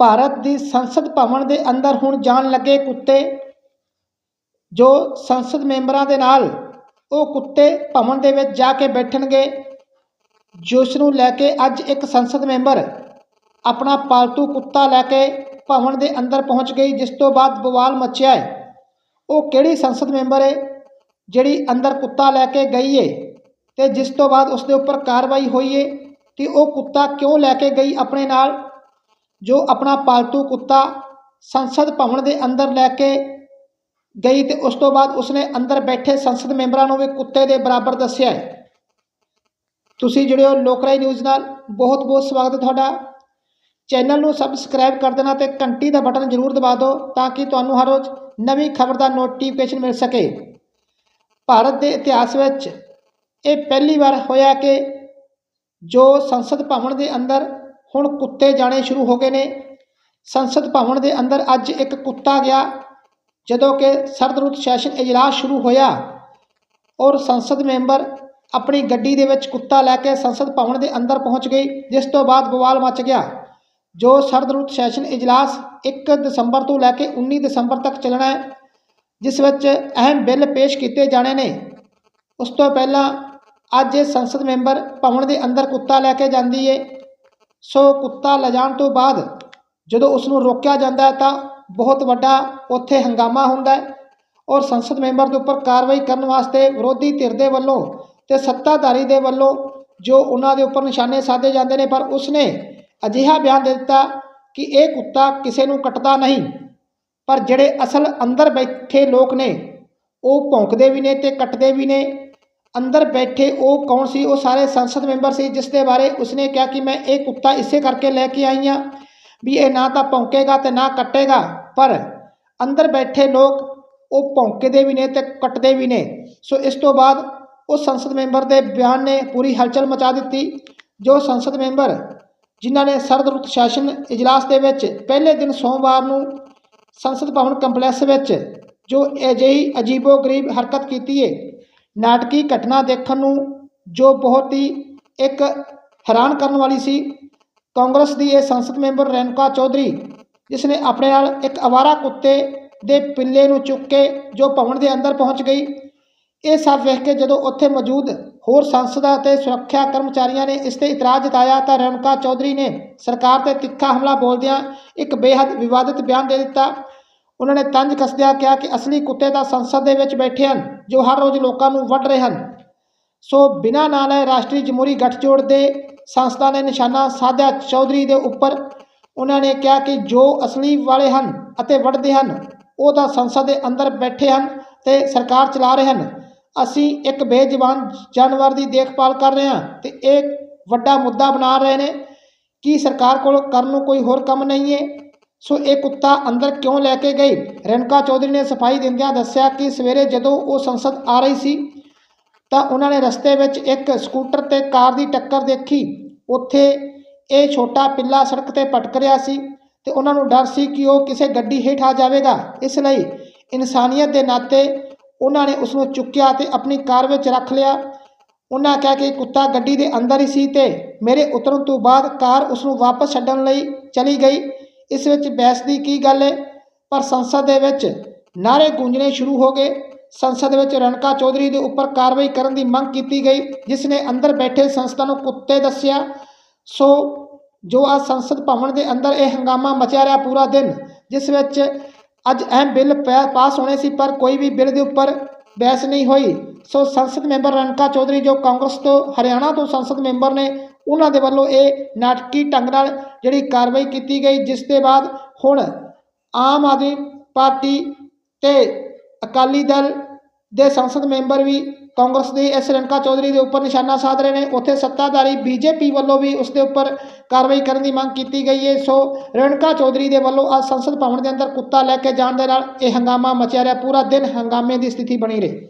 ਭਾਰਤ ਦੀ ਸੰਸਦ ਭਵਨ ਦੇ ਅੰਦਰ ਹੁਣ ਜਾਣ ਲੱਗੇ ਕੁੱਤੇ, ਜੋ ਸੰਸਦ ਮੈਂਬਰਾਂ ਦੇ ਨਾਲ ਉਹ ਕੁੱਤੇ ਭਵਨ ਦੇ ਵਿੱਚ ਜਾ ਕੇ ਬੈਠਣਗੇ ਜਿਸ ਨੂੰ ਲੈ ਕੇ ਅੱਜ ਇੱਕ ਸੰਸਦ ਮੈਂਬਰ ਆਪਣਾ ਪਾਲਤੂ ਕੁੱਤਾ ਲੈ ਕੇ ਭਵਨ ਦੇ ਅੰਦਰ ਪਹੁੰਚ ਗਈ, ਜਿਸ ਤੋਂ ਬਾਅਦ ਬਵਾਲ ਮਚਿਆ ਹੈ। ਉਹ ਕਿਹੜੀ ਸੰਸਦ ਮੈਂਬਰ ਹੈ, ਜਿਹੜੀ ਅੰਦਰ ਕੁੱਤਾ ਲੈ ਕੇ ਗਈ ਹੈ ਤੇ ਜਿਸ ਤੋਂ ਬਾਅਦ ਉਸ ਦੇ ਉੱਪਰ ਕਾਰਵਾਈ ਹੋਈ ਹੈ ਕਿ ਉਹ ਕੁੱਤਾ ਕਿਉਂ ਲੈ ਕੇ ਗਈ ਆਪਣੇ ਨਾਲ? ਜੋ ਆਪਣਾ ਪਾਲਤੂ ਕੁੱਤਾ ਸੰਸਦ ਭਵਨ ਦੇ ਅੰਦਰ ਲੈ ਕੇ ਗਈ ਤੇ ਉਸ ਤੋਂ ਬਾਅਦ ਉਸਨੇ ਅੰਦਰ ਬੈਠੇ ਸੰਸਦ ਮੈਂਬਰਾਂ ਨੂੰ ਵੀ ਕੁੱਤੇ ਦੇ ਬਰਾਬਰ ਦੱਸਿਆ ਤੁਸੀਂ ਜਿਹੜੇ ਹੋ ਲੋਕਰਾਈ ਨਿਊਜ਼ ਨਾਲ। ਬਹੁਤ ਬਹੁਤ ਸਵਾਗਤ ਹੈ ਤੁਹਾਡਾ। ਚੈਨਲ ਨੂੰ ਸਬਸਕ੍ਰਾਈਬ ਕਰ ਦੇਣਾ ਤੇ ਘੰਟੀ ਦਾ ਬਟਨ ਜ਼ਰੂਰ ਦਬਾ ਦਿਓ ਤਾਂ ਕਿ ਤੁਹਾਨੂੰ ਹਰ ਰੋਜ਼ ਨਵੀਂ ਖਬਰ ਦਾ ਨੋਟੀਫਿਕੇਸ਼ਨ ਮਿਲ ਸਕੇ। ਭਾਰਤ ਦੇ ਇਤਿਹਾਸ ਵਿੱਚ ਇਹ ਪਹਿਲੀ ਵਾਰ ਹੋਇਆ ਕਿ ਜੋ ਸੰਸਦ ਭਵਨ ਦੇ ਅੰਦਰ ਹੁਣ ਕੁੱਤੇ ਜਾਣੇ ਸ਼ੁਰੂ ਹੋ ਗਏ ਨੇ। ਸੰਸਦ ਭਵਨ ਦੇ ਅੰਦਰ ਅੱਜ ਇੱਕ ਕੁੱਤਾ ਗਿਆ, ਜਦੋਂ ਕਿ ਸਰਦ ਰੁੱਤ ਸੈਸ਼ਨ ਇਜਲਾਸ ਸ਼ੁਰੂ ਹੋਇਆ। ਔਰ ਸੰਸਦ ਮੈਂਬਰ ਆਪਣੀ ਗੱਡੀ ਦੇ ਵਿੱਚ ਕੁੱਤਾ ਲੈ ਕੇ ਸੰਸਦ ਭਵਨ ਦੇ ਅੰਦਰ ਪਹੁੰਚ ਗਈ, ਜਿਸ ਤੋਂ ਬਾਅਦ ਬਵਾਲ ਮਚ ਗਿਆ। ਜੋ ਸਰਦ ਰੁੱਤ ਸੈਸ਼ਨ ਇਜਲਾਸ 1 ਦਸੰਬਰ ਤੋਂ ਲੈ ਕੇ 19 ਦਸੰਬਰ ਤੱਕ ਚੱਲਣਾ ਹੈ, ਜਿਸ ਵਿੱਚ ਅਹਿਮ ਬਿੱਲ ਪੇਸ਼ ਕੀਤੇ ਜਾਣੇ ਨੇ। ਉਸ ਤੋਂ ਪਹਿਲਾਂ ਅੱਜ ਇਹ ਸੰਸਦ ਮੈਂਬਰ ਭਵਨ ਦੇ ਅੰਦਰ ਕੁੱਤਾ ਲੈ ਕੇ ਜਾਂਦੀ ਏ। ਸੋ ਕੁੱਤਾ ਲਿਜਾਣ ਤੋਂ ਬਾਅਦ ਜਦੋਂ ਉਸ ਨੂੰ ਰੋਕਿਆ ਜਾਂਦਾ ਹੈ ਤਾਂ ਬਹੁਤ ਵੱਡਾ ਉੱਥੇ ਹੰਗਾਮਾ ਹੁੰਦਾ ਹੈ ਔਰ ਸੰਸਦ ਮੈਂਬਰ ਦੇ ਉੱਪਰ ਕਾਰਵਾਈ ਕਰਨ ਵਾਸਤੇ ਵਿਰੋਧੀ ਧਿਰ ਦੇ ਵੱਲੋਂ ਤੇ ਸੱਤਾਧਾਰੀ ਦੇ ਵੱਲੋਂ ਜੋ ਉਹਨਾਂ ਦੇ ਉੱਪਰ ਨਿਸ਼ਾਨੇ ਸਾਧੇ ਜਾਂਦੇ ਨੇ, ਪਰ ਉਸਨੇ ਅਜਿਹਾ ਬਿਆਨ ਦੇ ਦਿੱਤਾ ਕਿ ਇਹ ਕੁੱਤਾ ਕਿਸੇ ਨੂੰ ਕੱਟਦਾ ਨਹੀਂ, ਪਰ ਜਿਹੜੇ ਅਸਲ ਅੰਦਰ ਬੈਠੇ ਲੋਕ ਨੇ, ਉਹ ਭੌਂਕਦੇ ਵੀ ਨੇ ਤੇ ਕੱਟਦੇ ਵੀ ਨੇ ਅੰਦਰ ਬੈਠੇ ਉਹ ਕੌਣ ਸੀ? ਉਹ ਸਾਰੇ ਸੰਸਦ ਮੈਂਬਰ ਸੀ, ਜਿਸ ਦੇ ਬਾਰੇ ਉਸਨੇ ਕਿਹਾ ਕਿ ਮੈਂ ਇਹ ਕੁੱਤਾ ਇਸੇ ਕਰਕੇ ਲੈ ਕੇ ਆਈ ਹਾਂ ਵੀ ਇਹ ਨਾ ਤਾਂ ਭੌਂਕੇਗਾ ਤੇ ਨਾ ਕੱਟੇਗਾ, ਪਰ ਅੰਦਰ ਬੈਠੇ ਲੋਕ ਉਹ ਭੌਂਕਦੇ ਵੀ ਨੇ ਤੇ ਕੱਟਦੇ ਵੀ ਨੇ। ਸੋ ਇਸ ਤੋਂ ਬਾਅਦ ਉਹ ਸੰਸਦ ਮੈਂਬਰ ਦੇ ਬਿਆਨ ਨੇ ਪੂਰੀ ਹਲਚਲ ਮਚਾ ਦਿੱਤੀ, ਜੋ ਸੰਸਦ ਮੈਂਬਰ ਜਿਨ੍ਹਾਂ ਨੇ ਸਰਦ ਰੁੱਤ ਸ਼ਾਸਨ ਇਜਲਾਸ ਦੇ ਵਿੱਚ ਪਹਿਲੇ ਦਿਨ ਸੋਮਵਾਰ ਨੂੰ ਸੰਸਦ ਭਵਨ ਕੰਪਲੈਕਸ ਵਿੱਚ ਜੋ ਅਜਿਹੀ ਅਜੀਬੋ-ਗਰੀਬ ਹਰਕਤ ਕੀਤੀ ਹੈ ਨਾਟਕੀ ਘਟਨਾ ਦੇਖਣ ਨੂੰ ਜੋ ਬਹੁਤ ਹੀ ਇੱਕ ਹੈਰਾਨ ਕਰਨ ਵਾਲੀ ਸੀ। ਕਾਂਗਰਸ ਦੀ ਇਹ ਸੰਸਦ ਮੈਂਬਰ ਰੇਨਕਾ ਚੌਧਰੀ, ਜਿਸ ਨੇ ਆਪਣੇ ਨਾਲ ਇੱਕ ਅਵਾਰਾ ਕੁੱਤੇ ਦੇ ਪਿੱਲੇ ਨੂੰ ਚੁੱਕ ਕੇ ਜੋ ਭਵਨ ਦੇ ਅੰਦਰ ਪਹੁੰਚ ਗਈ। ਇਹ ਸਭ ਵੇਖ ਕੇ ਜਦੋਂ ਉੱਥੇ ਮੌਜੂਦ ਹੋਰ ਸੰਸਦਾਂ ਅਤੇ ਸੁਰੱਖਿਆ ਕਰਮਚਾਰੀਆਂ ਨੇ ਇਸ ਤੇ ਇਤਰਾਜ਼ ਜਤਾਇਆ ਤਾਂ ਰੇਣੂਕਾ ਚੌਧਰੀ ਨੇ ਸਰਕਾਰ ਤੇ ਤਿੱਖਾ ਹਮਲਾ ਬੋਲਦਿਆਂ ਇੱਕ ਬੇਹੱਦ ਵਿਵਾਦਿਤ ਬਿਆਨ ਦੇ ਦਿੱਤਾ। ਉਹਨਾਂ ਨੇ ਤੰਜ ਕੱਸਦਿਆਂ ਕਿਹਾ ਕਿ ਅਸਲੀ ਕੁੱਤੇ ਤਾਂ ਸੰਸਦ ਦੇ ਵਿੱਚ ਬੈਠੇ ਹਨ, ਜੋ ਹਰ ਰੋਜ਼ ਲੋਕਾਂ ਨੂੰ ਵੱਢ ਰਹੇ ਹਨ। ਸੋ ਬਿਨਾਂ ਨਾਲ ਹੈ ਰਾਸ਼ਟਰੀ ਜਮਹੂਰੀ ਗੱਠਜੋੜ ਦੇ ਸੰਸਥਾ ਨੇ ਨਿਸ਼ਾਨਾ ਸਾਧਿਆ ਚੌਧਰੀ ਦੇ ਉੱਪਰ। ਉਹਨਾਂ ਨੇ ਕਿਹਾ ਕਿ ਜੋ ਅਸਲੀ ਵਾਲੇ ਹਨ ਅਤੇ ਵੱਢਦੇ ਹਨ, ਉਹ ਤਾਂ ਸੰਸਦ ਦੇ ਅੰਦਰ ਬੈਠੇ ਹਨ ਤੇ ਸਰਕਾਰ ਚਲਾ ਰਹੇ ਹਨ। ਅਸੀਂ ਇੱਕ ਬੇਜ਼ਬਾਨ ਜਾਨਵਰ ਦੀ ਦੇਖਭਾਲ ਕਰ ਰਹੇ ਹਾਂ ਤੇ ਇਹ ਵੱਡਾ ਮੁੱਦਾ ਬਣਾ ਰਹੇ ਨੇ। ਕਿ ਸਰਕਾਰ ਕੋਲ ਕਰਨ ਨੂੰ ਕੋਈ ਹੋਰ ਕੰਮ ਨਹੀਂ ਹੈ? ਸੋ ਇਹ ਕੁੱਤਾ ਅੰਦਰ ਕਿਉਂ ਲੈ ਕੇ ਗਈ? ਰੇਣੂਕਾ ਚੌਧਰੀ ਨੇ ਸਫ਼ਾਈ ਦਿੰਦਿਆਂ ਦੱਸਿਆ ਕਿ ਸਵੇਰੇ ਜਦੋਂ ਉਹ ਸੰਸਦ ਆ ਰਹੀ ਸੀ, ਤਾਂ ਉਹਨਾਂ ਨੇ ਰਸਤੇ ਵਿੱਚ ਇੱਕ ਸਕੂਟਰ ਤੇ ਕਾਰ ਦੀ ਟੱਕਰ ਦੇਖੀ। ਉੱਥੇ ਇਹ ਛੋਟਾ ਪਿੱਲਾ ਸੜਕ ਤੇ ਭਟਕ ਰਿਹਾ ਸੀ ਤੇ ਉਹਨਾਂ ਨੂੰ ਡਰ ਸੀ ਕਿ ਉਹ ਕਿਸੇ ਗੱਡੀ ਹੇਠ ਆ ਜਾਵੇਗਾ। ਇਸ ਲਈ ਇਨਸਾਨੀਅਤ ਦੇ ਨਾਤੇ ਉਹਨਾਂ ਨੇ ਉਸ ਨੂੰ ਚੁੱਕਿਆ ਤੇ ਆਪਣੀ ਕਾਰ ਵਿੱਚ ਰੱਖ ਲਿਆ। ਉਹਨਾਂ ਕਿਹਾ ਕਿ ਕੁੱਤਾ ਗੱਡੀ ਦੇ ਅੰਦਰ ਹੀ ਸੀ ਤੇ ਮੇਰੇ ਉਤਰਨ ਤੋਂ ਬਾਅਦ ਕਾਰ ਉਸ ਨੂੰ ਵਾਪਸ ਛੱਡਣ ਲਈ ਚਲੀ ਗਈ। ਇਸ ਵਿੱਚ ਬਹਿਸ ਦੀ ਕੀ ਗੱਲ ਹੈ ਪਰ ਸੰਸਦ ਦੇ ਵਿੱਚ ਨਾਰੇ ਗੂੰਜਣੇ ਸ਼ੁਰੂ ਹੋ ਗਏ। ਸੰਸਦ ਵਿੱਚ ਰਣਕਾ ਚੌਧਰੀ ਦੇ ਉੱਪਰ ਕਾਰਵਾਈ ਕਰਨ ਦੀ ਮੰਗ ਕੀਤੀ ਗਈ, ਜਿਸ ਨੇ ਅੰਦਰ ਬੈਠੇ ਸੰਸਥਾ ਨੂੰ ਕੁੱਤੇ ਦੱਸਿਆ। ਸੋ ਜੋ ਆ ਸੰਸਦ ਭਵਨ ਦੇ ਅੰਦਰ ਇਹ ਹੰਗਾਮਾ ਮਚਿਆ ਰਿਹਾ ਪੂਰਾ ਦਿਨ, ਜਿਸ ਵਿੱਚ ਅੱਜ ਅਹਿਮ ਬਿੱਲ ਪੈ- ਪਾਸ ਹੋਣੇ ਸੀ, ਪਰ ਕੋਈ ਵੀ ਬਿੱਲ ਦੇ ਉੱਪਰ ਬਹਿਸ ਨਹੀਂ ਹੋਈ। ਸੋ ਸੰਸਦ ਮੈਂਬਰ ਰਣਕਾ ਚੌਧਰੀ ਜੋ ਕਾਂਗਰਸ ਤੋਂ, ਹਰਿਆਣਾ ਤੋਂ ਸੰਸਦ ਮੈਂਬਰ ਨੇ ਉਹਨਾਂ ਦੇ ਵੱਲੋਂ ਇਹ ਨਾਟਕੀ ਢੰਗ ਨਾਲ ਜਿਹੜੀ ਕਾਰਵਾਈ ਕੀਤੀ ਗਈ, ਜਿਸ ਦੇ ਬਾਅਦ ਹੁਣ ਆਮ ਆਦਮੀ ਪਾਰਟੀ ਤੇ ਅਕਾਲੀ ਦਲ ਦੇ ਸੰਸਦ ਮੈਂਬਰ ਵੀ ਕਾਂਗਰਸ ਦੀ ਇਸ ਰਣਕਾ ਚੌਧਰੀ ਦੇ ਉੱਪਰ ਨਿਸ਼ਾਨਾ ਸਾਧ ਰਹੇ ਨੇ। ਉੱਥੇ ਸੱਤਾਧਾਰੀ ਬੀਜੇਪੀ ਵੱਲੋਂ ਵੀ ਉਸ ਦੇ ਉੱਪਰ ਕਾਰਵਾਈ ਕਰਨ ਦੀ ਮੰਗ ਕੀਤੀ ਗਈ ਹੈ ਸੋ ਰਣਕਾ ਚੌਧਰੀ ਦੇ ਵੱਲੋਂ ਅੱਜ ਸੰਸਦ ਭਵਨ ਦੇ ਅੰਦਰ ਕੁੱਤਾ ਲੈ ਕੇ ਜਾਣ ਦੇ ਨਾਲ ਇਹ ਹੰਗਾਮਾ ਮਚਿਆ ਰਿਹਾ। ਪੂਰਾ ਦਿਨ ਹੰਗਾਮੇ ਦੀ ਸਥਿਤੀ ਬਣੀ ਰਹੀ।